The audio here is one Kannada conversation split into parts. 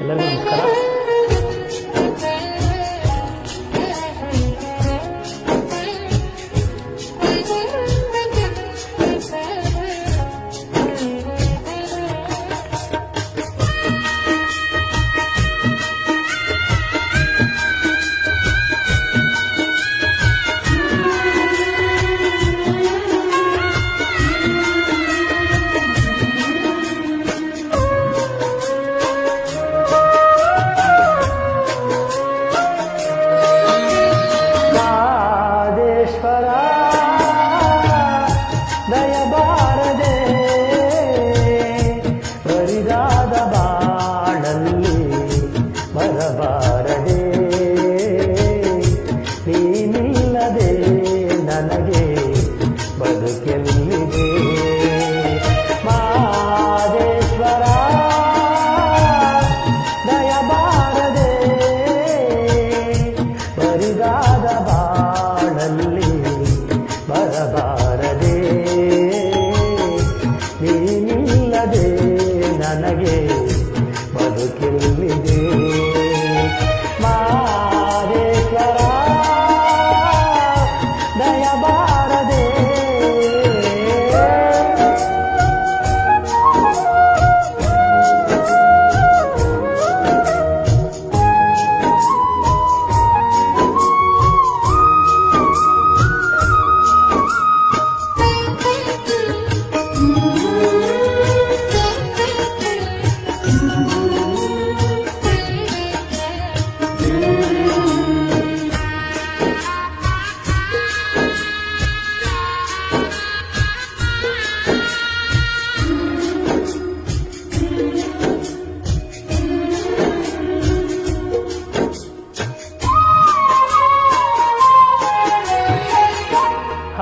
ಎಲ್ಲರಿಗೂ ನಮಸ್ಕಾರ रहे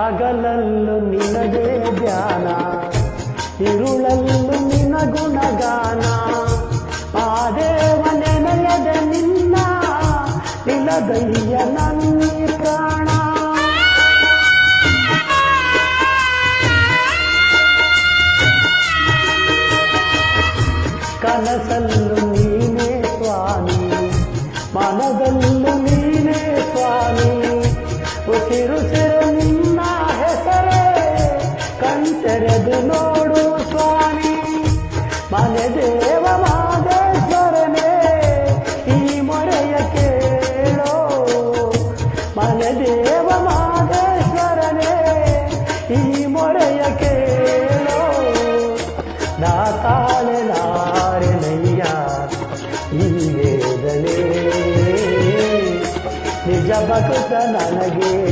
ಹಗಲಲ್ಲೂ ನಿನದೇ ಧ್ಯಾನ ಇರುಳಲ್ಲೂ ನಿನ ಗುಣಗಾನ ಆ ದೇವ ನೆನೆಯದ ನಿನ್ನ ನಿಲದಯ್ಯ ಕಣ್ತೆರೆದು ನೋಡು ಸ್ವಾಮಿ. ಮನೆ ದೇವ ಮಾದೇಶ್ವರನೇ, ಈ ಮೊರೆಯ ಕೇಳೋ. ಮನೆ ದೇವ ಮಾದೇಶ್ವರನೇ, ಈ ಮೊರೆಯ ಕೇಳೋ. ನಾ ತಾಳೆ ನಾರೆನಯ್ಯ ಈ ವೇದನೆ ನಿಜ ಭಕ್ತ ನನಗೆ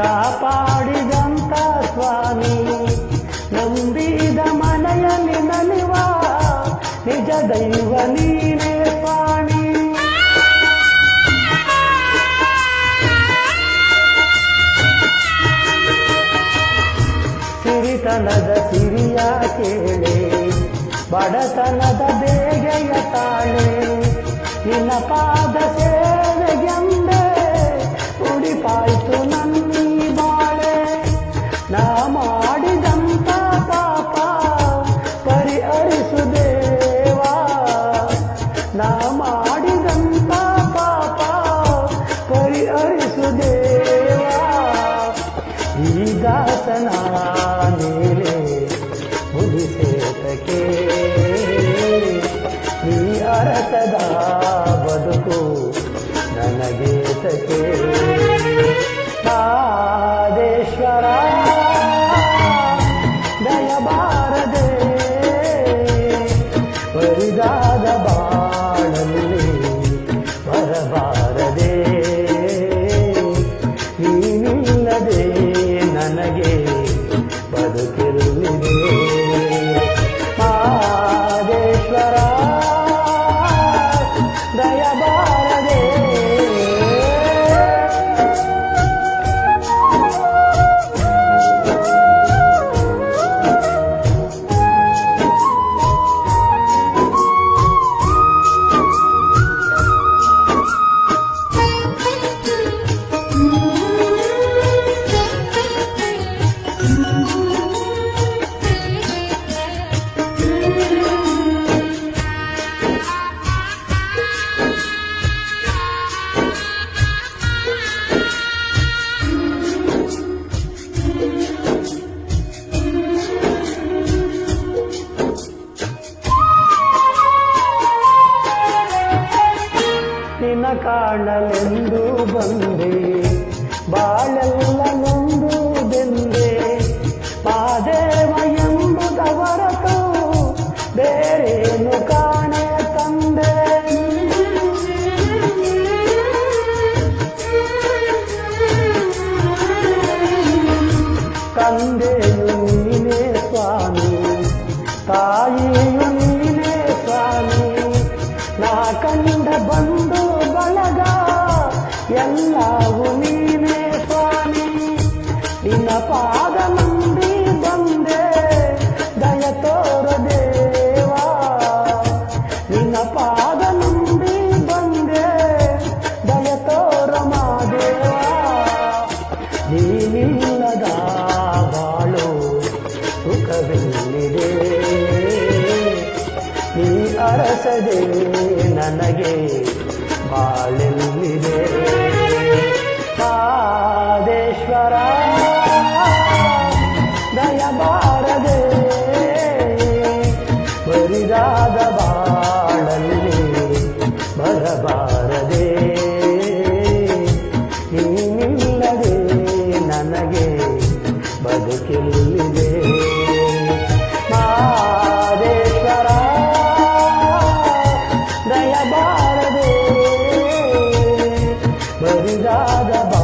ಕಾಪಾಡಿದಂತ ಸ್ವಾಮಿ, ನಂಬಿದ ಮನೆಯಲ್ಲಿ ನಲಿವ ನಿಜ ದೈವ ನೀನೇ ಸ್ವಾಮಿ. ಸಿರಿತನದ ಸಿರಿಯ ಕೇಳೆ, ಬಡತನದ ಬೇಗೆಯ ತಾಳೆ, ನಿನ್ನ ಪಾದ ಸೇವೆಗೆಂದೆ ನಾ ಮಾಡಿದಂತ ಪಾಪ ಪರಿಹರಿಸು ದೇವಾ ನಾ ಮಾಡಿದಂತ ಪಾಪ ಪರಿಹರಿಸು ದೇವಾ ಈ ದಾಸನ ಮೇಲೆ ಮುಗಿಸೇತಕ್ಕೆ ನೀ ಅರಸದ ಬದುಕು ನನಗೇತಕ್ಕೆ ಕಾಣಲೆಂದು ಬಂದೆ. ಬಾಳೆಲ್ಲ ನೊಂದುದೆಂದೆ. ಮಾದೇವ ಎಂಬುದವರತು ಬೇರೇನು ಕಾಣೆ ತಂದೆ. ತಂದೆಯು ನೀನೇ ಸ್ವಾಮಿ, ತಾಯಿಯು ನೀನೇ ಸ್ವಾಮಿ. ನಾ ಕಂಡ ಬಂದು ಎಲ್ಲವೂ ನೀನೇ ಸ್ವಾಮಿ. ನಿನ್ನ ಪಾದ ನಂಬಿ ಬಂದೆ. ದಯ ತೋರ ದೇವಾ. ನಿನ್ನ ಪಾದ ನಂಬಿ ಬಂದೆ. ದಯ ತೋರ ಮಾದೇವಾ ನೀನಿಲ್ಲದ ಬಾಳು ಸುಖವಿಲ್ಲಿದೆ? ನೀ ಅರಸದೆ ನನಗೆ ಬಾಳೆಲ್ಲಿದೆ? ಬರಿದಾದ ಬಾಳಲ್ಲಿ